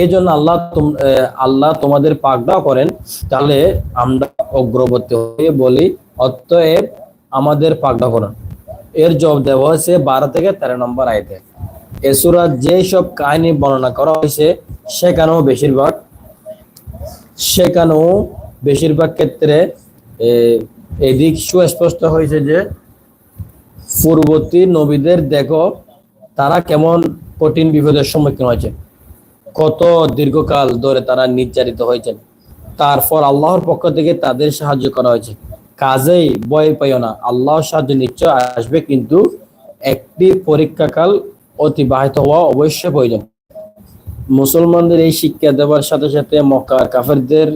এই জন্য আল্লাহ আল্লাহ তোমাদের পাকড়াও করেন, তাহলে আমরা অগ্রবর্তী হয়ে বলি, অতএব আমাদের পাকড়াও করেন। এর জব দেওয়া হয়েছে বারো থেকে তেরো নম্বর আয়তে। এসুরা যে সব কাহিনী বর্ণনা করা হয়েছে, সেখানেও বেশিরভাগ সেখানেও বেশিরভাগ ক্ষেত্রে এদিক সুস্পষ্ট হয়েছে যে, পূর্ববর্তী নবীদের দেখো, তারা কেমন কঠিন বিপদের সম্মুখীন হয়েছে। কত দীর্ঘকাল ধরে তারা নির্যাতিত হয়েছেন। তারপর আল্লাহর পক্ষ থেকে তাদের সাহায্য করা হয়েছে। কাজেই ভয় পাইও না, আল্লাহর সাহায্য নিশ্চয় আসবে, কিন্তু একটি পরীক্ষাকাল অতিবাহিত হওয়া অবশ্যই প্রয়োজন। মুসলমানদের এই শিক্ষা দেওয়ার সাথে সাথে মক্কার কাফেরদের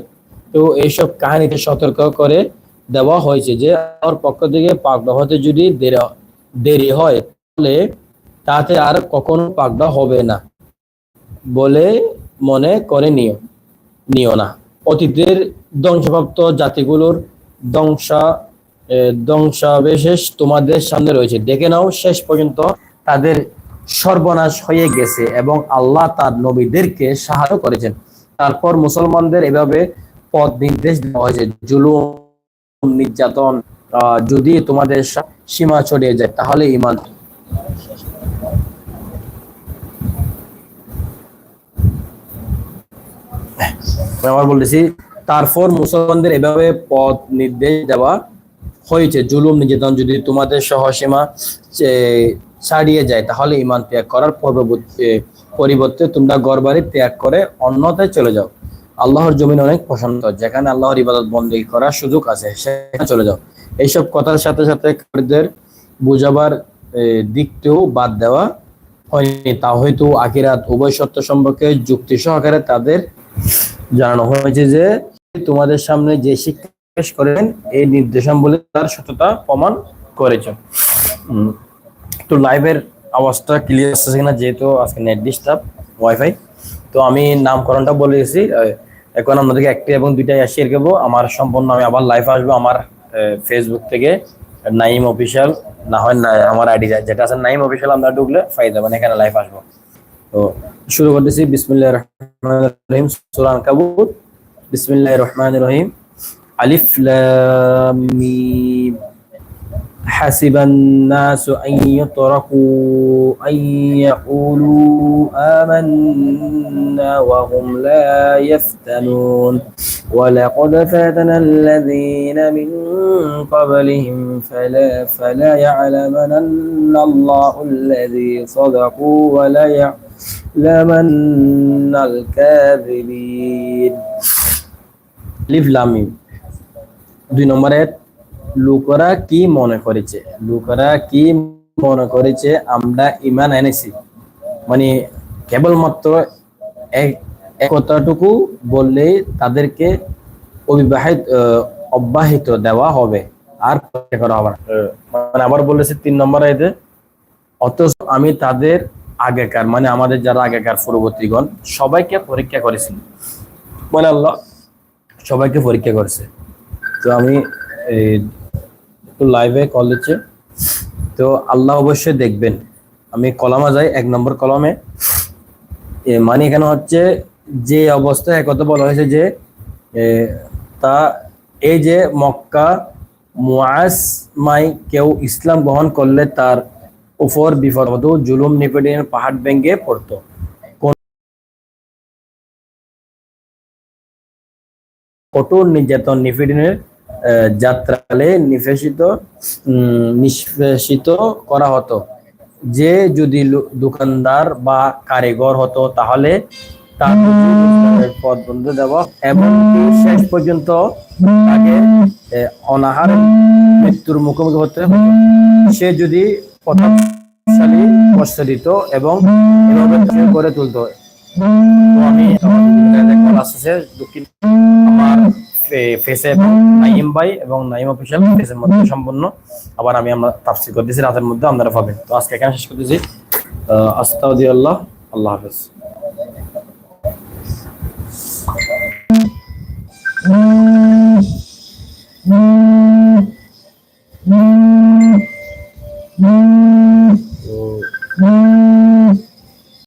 তো এইসব কাহিনীতে সতর্ক করে দেওয়া হয়েছে যে, আল্লাহর পক্ষ থেকে পাকড়া হতে যদি দেরি দেরি হয়, তাহলে তাতে আর কখনো পাকড়া হবে না। বলে মনে করে নিও নিও না। অতীতের ধ্বংসপ্রাপ্ত জাতিগুলোর ধ্বংসা ধ্বংসাবশেষ তোমাদের সামনে রয়েছে। দেখে নাও, শেষ পর্যন্ত তাদের সর্বনাশ হয়ে গেছে এবং আল্লাহ তার নবীদেরকে সাহায্য করেছেন। তারপর মুসলমানদের এভাবে পথ নির্দেশ দেওয়া হয়েছে, জুলুম, নির্যাতন যদি তোমাদের সীমা ছড়িয়ে যায়, তাহলে ইমান আবার বলতেছি। তারপর মুসলমানদের এভাবে পথ নির্দেশ দেওয়া হয়েছে, জুলুম নির্যাতন যদি তোমাদের সহসীমা ছাড়িয়ে যায়, তাহলে ইমান ত্যাগ করার পরবর্তী পরিবর্তে তোমরা গড়বাড়ি ত্যাগ করে অন্যথায় চলে যাও। আল্লাহর জমিন অনেক পছন্দ যেখানে আল্লাহর ইবাদত বন্দী করার সুযোগ আছে, সেখানে চলে যাও। এইসব কথার সাথে সাথে কাফিরদের বুঝাবার দিকটিও বাদ দেওয়া হয়নি। তা হয়তো আকিরাত উভয় সত্য সম্পর্কে যুক্তি সহকারে তাদের জানানো হয়েছে যে তোমাদের সামনে যে শিক্ষা করেন, এই নির্দেশাবলী তার সত্যতা প্রমাণ করেছে তো লাইভের আওয়াজটা ক্লিয়ার আসছে কিনা যেহেতু আজকে নেট ডিস্টার্ব ওয়াইফাই তো আমি নামকরণটা বলে গেছি এখন আপনাদেরকে একটি এবং দুইটাই শেয়ার করব আমার সম্পূর্ণ আমি আবার লাইভ আসব, আমার ফেসবুক থেকে নাইম অফিসিয়াল না হয় না, আমার আইডি যেটা আছে নাইম অফিসিয়াল আমরা ঢুকলে ফাই যাবেন এখানে লাইভ আসব। তো শুরু করতেছি বিসমিল্লাহির রহমানির রহিম সূরা আনকাবুত বিসমিল্লাহির রহমানির রহিম আলিফ লাম মিম حسب الناس أن يتركوا أن يقولوا آمنا وهم لا يفتنون ولقد فتنا الذين من قبلهم فلا فلا يعلمن الله الذي صدقوا ولا يعلمن দুই নম্বরে লোকরা কি মনে করেছে? লোকরা কি মনে করেছে? আমরা ইমান এনেছি। মানে কেবলমাত্র এক একতাটুকু বললে তাদেরকে অবিবাহিত অব্যাহিত দেওয়া হবে। আর করা হবে হ্যাঁ। মানে আবার বলেছে তিন নম্বর অথচ আমি তাদের আগেকার মানে আমাদের যারা আগেকার পূর্ববর্তীগণ সবাইকে পরীক্ষা করেছি। মানে আল্লাহ সবাইকে পরীক্ষা করেছে। তো আমি এই, লাইভে কল দিচ্ছে তো আল্লাহ অবশ্যই দেখবেন। আমি কলামা যাই এক নম্বর কলমে। মানে এখানে হচ্ছে যে অবস্থায় একথা বলা হয়েছে যে তা এই যে মক্কা মুআস মাই কেউ ইসলাম গ্রহণ করলে তার উপর বিপদ হতো জুলুম নিপেটিনের পাহাড় ভেঙে পড়তো। কঠোর নির্যাতন নিপীড়নের যাত্রালে নিষ্পেষিত উম, নিষ্পেষিত করা হতো। যে যদি দোকানদার বা কারিগর হতো তাহলে তার পথ বন্ধ দেওয়া এবং শেষ পর্যন্ত তাকে অনাহার মৃত্যুর মুখোমুখি হতে হতো। সে যদি দিত এবং এভাবে গড়ে তুলতো। তো আমি আছে, দক্ষিণ আমার ফেসে এবং নাইম ভাই এবং নাইম অফিসিয়াল ফেসের মধ্যে সম্পূর্ণ। আবার আমি আমরা তাফসির করতেছি, রাতের মধ্যে আপনারা পাবেন। তো আজকে এখানে শেষ করতেছি। আস্তাউদ্দিল্লাহ আল্লাহ হাফেজ।